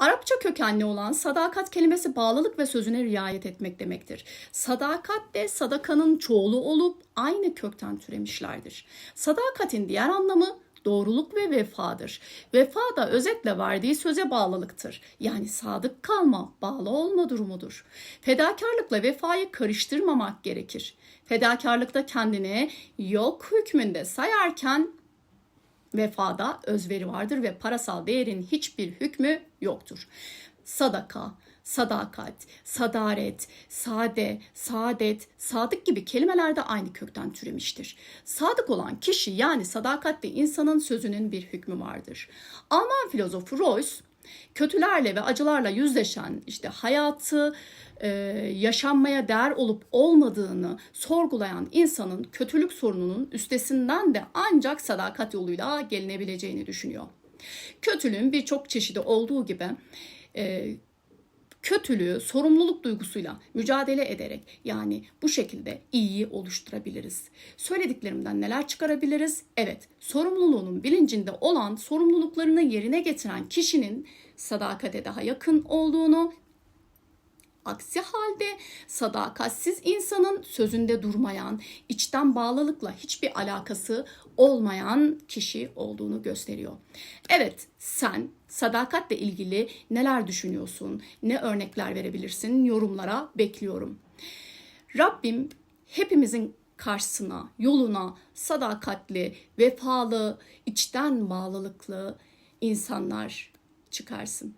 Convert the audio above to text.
Arapça kökenli olan sadakat kelimesi bağlılık ve sözüne riayet etmek demektir. Sadakat de sadakanın çoğulu olup aynı kökten türemişlerdir. Sadakatin diğer anlamı doğruluk ve vefadır. Vefa da özetle verdiği söze bağlılıktır. Yani sadık kalma, bağlı olma durumudur. Fedakarlıkla vefayı karıştırmamak gerekir. Fedakarlıkta kendini yok hükmünde sayarken vefada özveri vardır ve parasal değerin hiçbir hükmü yoktur. Sadaka, sadakat, sadaret, sade, saadet, sadık gibi kelimeler de aynı kökten türemiştir. Sadık olan kişi yani sadakatli insanın sözünün bir hükmü vardır. Alman filozofu Royce kötülerle ve acılarla yüzleşen işte hayatı e, yaşanmaya değer olup olmadığını sorgulayan insanın kötülük sorununun üstesinden de ancak sadakat yoluyla gelinebileceğini düşünüyor. Kötülüğün birçok çeşidi olduğu gibi e, kötülüğü sorumluluk duygusuyla mücadele ederek yani bu şekilde iyiyi oluşturabiliriz. Söylediklerimden neler çıkarabiliriz? Evet, sorumluluğunun bilincinde olan, sorumluluklarını yerine getiren kişinin sadakate daha yakın olduğunu, Aksi halde sadakatsiz insanın sözünde durmayan, içten bağlılıkla hiçbir alakası olmayan kişi olduğunu gösteriyor. Evet, sen sadakatle ilgili neler düşünüyorsun? Ne örnekler verebilirsin? Yorumlara bekliyorum. Rabbim hepimizin karşısına, yoluna sadakatli, vefalı, içten bağlılıklı insanlar çıkarsın.